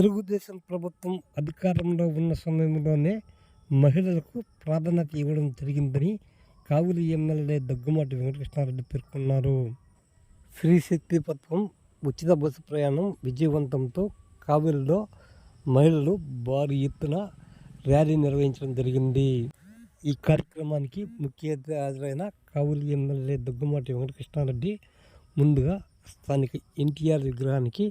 తెలుగుదేశం ప్రభుత్వం అధికారంలో ఉన్న సమయంలోనే మహిళలకు ప్రాధాన్యత ఇవ్వడం జరిగిందని కావులి ఎమ్మెల్యే దగ్గుమాటి వెంకటకృష్ణారెడ్డి పేర్కొన్నారు. స్త్రీ శక్తి పథకం ఉచిత బస్సు ప్రయాణం విజయవంతంతో కావిలిలో మహిళలు భారీ ఎత్తున ర్యాలీ నిర్వహించడం జరిగింది. ఈ కార్యక్రమానికి ముఖ్య హాజరైన కావులి ఎమ్మెల్యే దగ్గుమాటి వెంకటకృష్ణారెడ్డి ముందుగా స్థానిక ఎన్టీఆర్ విగ్రహానికి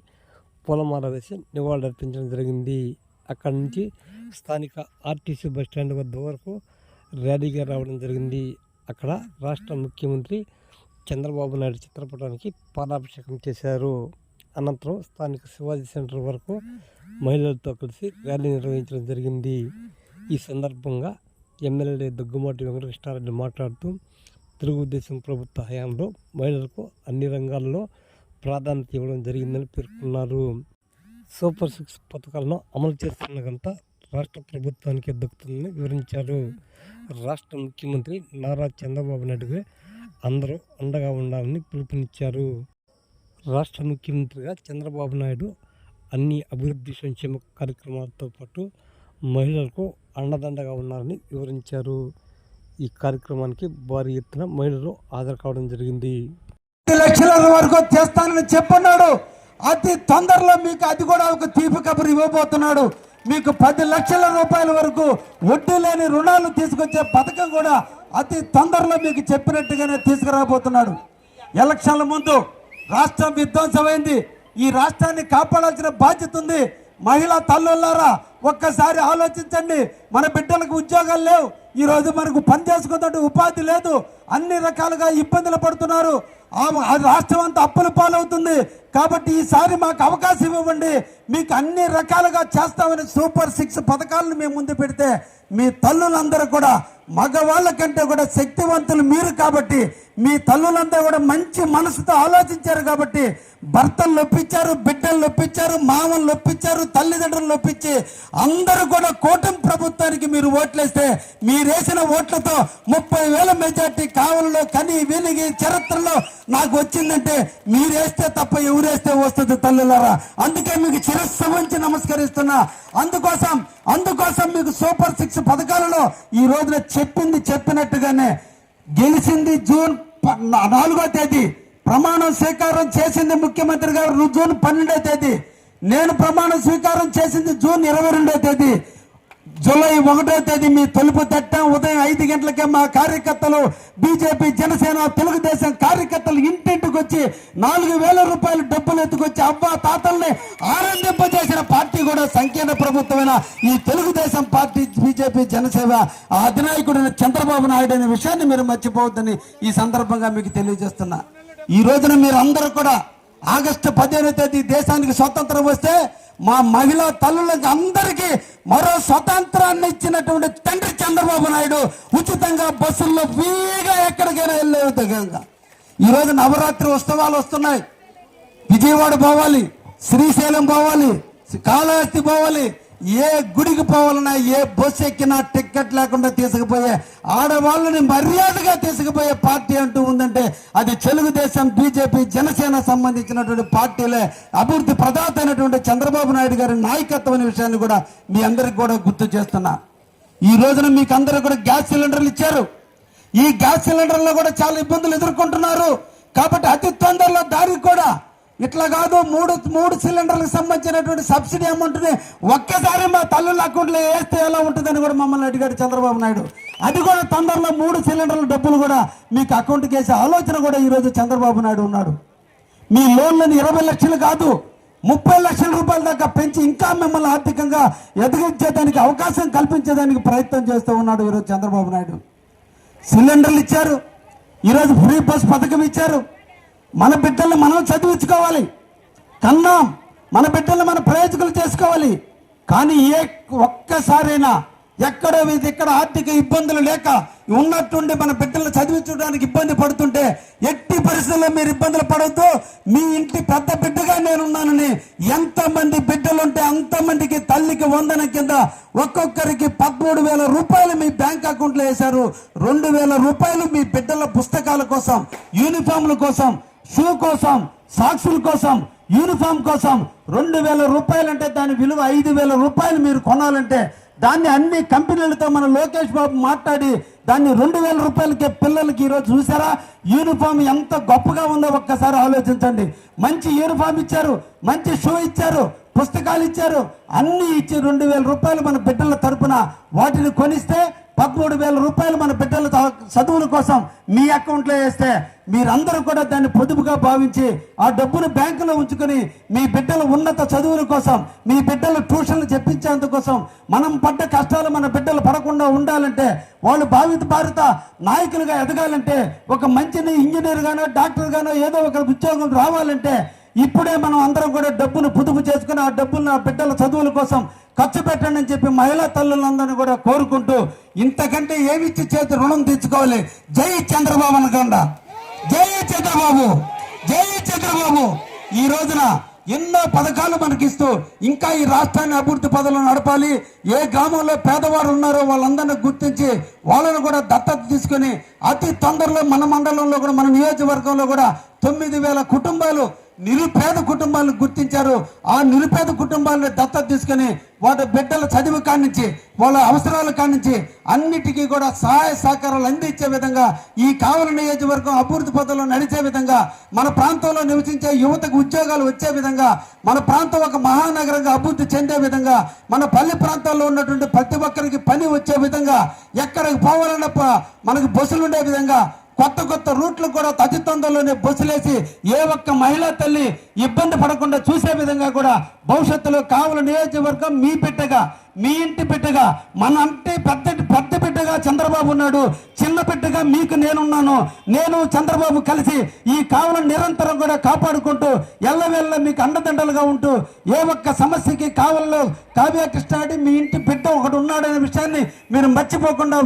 పూలమాల వేసి నివాళులర్పించడం జరిగింది. అక్కడి నుంచి స్థానిక ఆర్టీసీ బస్ స్టాండ్ వద్ద వరకు ర్యాలీగా రావడం జరిగింది. అక్కడ రాష్ట్ర ముఖ్యమంత్రి చంద్రబాబు నాయుడు చిత్రపటానికి పాలాభిషేకం చేశారు. అనంతరం స్థానిక శివాజీ సెంటర్ వరకు మహిళలతో కలిసి ర్యాలీ నిర్వహించడం జరిగింది. ఈ సందర్భంగా ఎమ్మెల్యే దగ్గుమాటి వెంకటకృష్ణారెడ్డి మాట్లాడుతూ తెలుగుదేశం ప్రభుత్వ హయాంలో మహిళలకు అన్ని రంగాల్లో ప్రాధాన్యత ఇవ్వడం జరిగిందని పేర్కొన్నారు. సూపర్ సిక్స్ పథకాలను అమలు చేస్తున్నదంతా రాష్ట్ర ప్రభుత్వానికి దక్కుతుందని వివరించారు. రాష్ట్ర ముఖ్యమంత్రి నారా చంద్రబాబు నాయుడుగా అందరూ అండగా ఉండాలని పిలుపునిచ్చారు. రాష్ట్ర ముఖ్యమంత్రిగా చంద్రబాబు నాయుడు అన్ని అభివృద్ధి సంక్షేమ కార్యక్రమాలతో పాటు మహిళలకు అండదండగా ఉన్నారని వివరించారు. ఈ కార్యక్రమానికి భారీ ఎత్తున మహిళలు హాజరు కావడం జరిగింది. లక్షల వరకు చేస్తానని చెప్పన్నాడు. అతి తొందరలో మీకు అది కూడా ఒక తీపి కబురు ఇవ్వబోతున్నాడు. మీకు పది లక్షల రూపాయల వరకు వడ్డీ లేని రుణాలు తీసుకొచ్చే పథకం కూడా అతి తొందరలో మీకు చెప్పినట్టుగానే తీసుకురాబోతున్నాడు. ఎలక్షన్ల ముందు రాష్ట్రం విధ్వంసమైంది. ఈ రాష్ట్రాన్ని కాపాడాల్సిన బాధ్యత ఉంది. మహిళా తల్లులారా ఒక్కసారి ఆలోచించండి. మన బిడ్డలకు ఉద్యోగాలు లేవు. ఈరోజు మనకు పని చేసుకుంటే ఉపాధి లేదు. అన్ని రకాలుగా ఇబ్బందులు పడుతున్నారు. రాష్ట్రం అంతా అప్పుల పాలవుతుంది. కాబట్టి ఈసారి మాకు అవకాశం ఇవ్వండి. మీకు అన్ని రకాలుగా చేస్తామని సూపర్ సిక్స్ పథకాలను మేము ముందు పెడితే మీ తల్లులందరూ కూడా మగవాళ్ళ కంటే కూడా శక్తివంతులు మీరు కాబట్టి మీ తల్లులంతా కూడా మంచి మనసుతో ఆలోచించారు కాబట్టి భర్తలు నొప్పించారు బిడ్డలు నొప్పించారు మామలు నొప్పించారు తల్లిదండ్రులు నొప్పించి అందరూ కూడా కూటమి ప్రభుత్వానికి మీరు ఓట్లేస్తే మీరేసిన ఓట్లతో ముప్పై వేల మెజార్టీ కావలలో కని వెలిగి చరిత్రలో నాకు వచ్చిందంటే మీరేస్తే తప్ప ఎవరేస్తే వస్తుంది తల్లులారా. అందుకే మీకు చిరస్సు ఉంచి నమస్కరిస్తున్నా. అందుకోసం అందుకోసం మీకు సూపర్ సిక్స్ పథకాలలో ఈ రోజున చెప్పింది చెప్పినట్టుగానే గెలిచింది జూన్ నాలుగో తేదీ ప్రమాణం స్వీకారం చేసింది ముఖ్యమంత్రి గారు జూన్ పన్నెండో తేదీ. నేను ప్రమాణ స్వీకారం చేసింది జూన్ ఇరవై రెండో తేదీ. జూలై ఒకటో తేదీ మీ తలుపు తట్టం. ఉదయం ఐదు గంటలకే మా కార్యకర్తలు బీజేపీ జనసేన తెలుగుదేశం కార్యకర్తలు ఎత్తుకొచ్చి నాలుగు వేల రూపాయలు డబ్బులు ఎత్తుకొచ్చి అవ్వ తాతల్ని ఆనందింపజేసిన పార్టీ కూడా సంకీర్ణ ప్రభుత్వమైన ఈ తెలుగుదేశం పార్టీ బీజేపీ జనసేన అధినాయకుడైన చంద్రబాబు నాయుడు అనే విషయాన్ని మీరు మర్చిపోవద్దని ఈ సందర్భంగా మీకు తెలియజేస్తున్నా. ఈ రోజున మీరు అందరూ కూడా ఆగస్టు పదిహేనో తేదీ దేశానికి స్వతంత్రం వస్తే మా మహిళా తల్లులకి అందరికీ మరో స్వతంత్రాన్ని ఇచ్చినటువంటి తండ్రి చంద్రబాబు నాయుడు ఉచితంగా బస్సుల్లో ఫ్రీగా ఎక్కడికైనా వెళ్ళే విధంగా ఈరోజు నవరాత్రి ఉత్సవాలు వస్తున్నాయి. విజయవాడ పోవాలి శ్రీశైలం పోవాలి కాళహస్తి పోవాలి. ఏ గుడికి పోవాలన్నా ఏ బస్సు ఎక్కినా టిక్కెట్ లేకుండా తీసుకుపోయే ఆడవాళ్ళని మర్యాదగా తీసుకుపోయే పార్టీ అంటూ ఉందంటే అది తెలుగుదేశం బీజేపీ జనసేన సంబంధించినటువంటి పార్టీలే అభివృద్ధి ప్రదాత అయినటువంటి చంద్రబాబు నాయుడు గారి నాయకత్వం అనే విషయాన్ని కూడా మీ అందరికి కూడా గుర్తు చేస్తున్నా. ఈ రోజున మీకు అందరూ కూడా గ్యాస్ సిలిండర్లు ఇచ్చారు. ఈ గ్యాస్ సిలిండర్లో కూడా చాలా ఇబ్బందులు ఎదుర్కొంటున్నారు. కాబట్టి అతి తొందరలో దారికి కూడా ఇట్లా కాదు మూడు మూడు సిలిండర్లకు సంబంధించినటువంటి సబ్సిడీ అమౌంట్ని ఒక్కసారి మా తల్లుల అకౌంట్లో వేస్తే ఎలా ఉంటుందని కూడా మమ్మల్ని అడిగాడు చంద్రబాబు నాయుడు. అది కూడా తొందరలో మూడు సిలిండర్ల డబ్బులు కూడా మీకు అకౌంట్కి వేసే ఆలోచన కూడా ఈరోజు చంద్రబాబు నాయుడు ఉన్నాడు. మీ లోన్లను ఇరవై లక్షలు కాదు ముప్పై లక్షల రూపాయల దాకా పెంచి ఇంకా మిమ్మల్ని ఆర్థికంగా ఎదిగించేదానికి అవకాశం కల్పించేదానికి ప్రయత్నం చేస్తూ ఉన్నాడు ఈరోజు చంద్రబాబు నాయుడు. సిలిండర్లు ఇచ్చారు. ఈరోజు ఫ్రీ బస్ పథకం ఇచ్చారు. మన బిడ్డల్ని మనం చదివించుకోవాలి. కన్నాం. మన బిడ్డల్ని మన ప్రయోజకులు చేసుకోవాలి. కానీ ఏ ఒక్కసారైనా ఎక్కడో ఇక్కడ ఆర్థిక ఇబ్బందులు లేక ఉన్నట్టుండి మన బిడ్డలను చదివించడానికి ఇబ్బంది పడుతుంటే ఎట్టి పరిస్థితుల్లో మీరు ఇబ్బందులు పడవద్దు మీ ఇంటి పెద్ద బిడ్డగా నేనున్నానని ఎంతమంది బిడ్డలుంటే అంతమందికి తల్లికి వందన కింద ఒక్కొక్కరికి పదమూడు వేల రూపాయలు మీ బ్యాంక్ అకౌంట్లో వేశారు. రెండు వేల రూపాయలు మీ బిడ్డల పుస్తకాల కోసం యూనిఫామ్ల కోసం షూ కోసం సాక్సుల కోసం యూనిఫామ్ కోసం రెండు వేల రూపాయలు అంటే దాని విలువ ఐదు వేల రూపాయలు మీరు కొనాలంటే దాన్ని అన్ని కంపెనీలతో మన లోకేష్ బాబు మాట్లాడి దాన్ని రెండు వేల రూపాయలకే పిల్లలకి ఈరోజు చూసారా? యూనిఫామ్ ఎంత గొప్పగా ఉందో ఒక్కసారి ఆలోచించండి. మంచి యూనిఫామ్ ఇచ్చారు మంచి షూ ఇచ్చారు పుస్తకాలు ఇచ్చారు. అన్నీ ఇచ్చి రెండు వేల రూపాయలు మన బిడ్డల తరపున వాటిని కొనిస్తే పదమూడు వేల రూపాయలు మన బిడ్డల చదువుల కోసం మీ అకౌంట్లో వేస్తే మీరందరూ కూడా దాన్ని పొదుపుగా భావించి ఆ డబ్బును బ్యాంకులో ఉంచుకొని మీ బిడ్డల ఉన్నత చదువుల కోసం మీ బిడ్డలు ట్యూషన్లు చెప్పించేందుకోసం మనం పడ్డ కష్టాలు మన బిడ్డలు పడకుండా ఉండాలంటే వాళ్ళు భావిత భారత నాయకులుగా ఎదగాలంటే ఒక మంచి ఇంజనీర్ గానో డాక్టర్ గానో ఏదో ఒక ఉద్యోగం రావాలంటే ఇప్పుడే మనం అందరం కూడా డబ్బును పొదుపు చేసుకుని ఆ డబ్బును ఆ బిడ్డల చదువుల కోసం ఖర్చు పెట్టండి అని చెప్పి మహిళా తల్లులందరినీ కూడా కోరుకుంటూ ఇంతకంటే ఏమిచ్చి చేతి రుణం తెచ్చుకోవాలి జై చంద్రబాబు అనకుండా. జై చంద్రబాబు. జై చంద్రబాబు. ఈ రోజున ఎన్నో పథకాలు మనకిస్తూ ఇంకా ఈ రాష్ట్రాన్ని అభివృద్ధి పదవులు నడపాలి. ఏ గ్రామంలో పేదవారు ఉన్నారో వాళ్ళందరినీ గుర్తించి వాళ్ళను కూడా దత్తత తీసుకొని అతి తొందరలో మన మండలంలో కూడా మన నియోజకవర్గంలో కూడా తొమ్మిది వేల కుటుంబాలు నిరుపేద కుటుంబాలను గుర్తించారు. ఆ నిరుపేద కుటుంబాలను దత్తత తీసుకొని వాటి బిడ్డల చదువు కానించి వాళ్ళ అవసరాలు కానించి అన్నిటికీ కూడా సహాయ సహకారాలు అందించే విధంగా ఈ కావలి నియోజకవర్గం అభివృద్ధి పథంలో నడిచే విధంగా మన ప్రాంతంలో నివసించే యువతకు ఉద్యోగాలు వచ్చే విధంగా మన ప్రాంతం ఒక మహానగరంగా అభివృద్ధి చెందే విధంగా మన పల్లె ప్రాంతాల్లో ఉన్నటువంటి ప్రతి ఒక్కరికి పని వచ్చే విధంగా ఎక్కడికి పోవాలన్న మనకు బస్సులు ఉండే విధంగా కొత్త కొత్త రూట్లు కూడా అతి తొందరలోనే బస్సులేసి ఏ ఒక్క మహిళా తల్లి ఇబ్బంది పడకుండా చూసే విధంగా కూడా భవిష్యత్తులో కావుల నియోజకవర్గం మీ బిడ్డగా మీ ఇంటి బిడ్డగా మన అంటే పెద్ద పెద్ద బిడ్డగా చంద్రబాబు ఉన్నాడు. చిన్న బిడ్డగా మీకు నేనున్నాను. నేను చంద్రబాబు కలిసి ఈ కావులను నిరంతరం కూడా కాపాడుకుంటూ ఎల్లవెల్ల మీకు అండదండలుగా ఉంటూ ఏ ఒక్క సమస్యకి కావల్లో కావ్య కృష్ణాడి మీ ఇంటి బిడ్డ ఒకటి ఉన్నాడనే విషయాన్ని మీరు మర్చిపోకుండా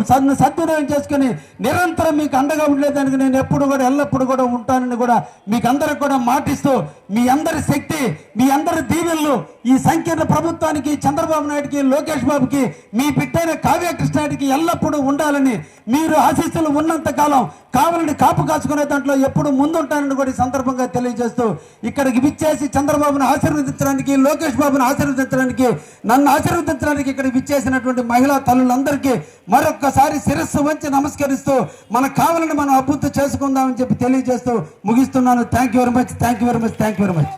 సద్వినియోగం చేసుకుని నిరంతరం మీకు అండగా ఉండేదానికి నేను ఎప్పుడు కూడా ఎల్లప్పుడు కూడా ఉంటానని కూడా మీకు అందరికి కూడా మాటిస్తూ మీ అందరి శక్తి మీ అందరి దీవెనలు ఈ సంకీర్ణ ప్రభుత్వానికి చంద్రబాబు నాయుడుకి లోకేష్ బాబుకి మీ బిడ్డైన కావ్య కృష్ణాడికి ఎల్లప్పుడూ ఉండాలని మీరు ఆశీస్సులు ఉన్నంత కాలం కావలని కాపు కాచుకునే దాంట్లో ఎప్పుడు ముందుంటానని కూడా సందర్భంగా తెలియజేస్తూ ఇక్కడికి విచ్చేసి చంద్రబాబును ఆశీర్వదించడానికి లోకేష్ బాబును ఆశీర్వదించడానికి నన్ను ఆశీర్వదించడానికి ఇక్కడ విచ్చేసినటువంటి మహిళా తల్లులందరికీ మరొక్కసారి శిరస్సు వంచి నమస్కరిస్తూ మన కావాలని మనం అభివృద్ధి చేసుకుందామని చెప్పి తెలియజేస్తూ ముగిస్తున్నాను. Thank you very much thank you very much thank you very much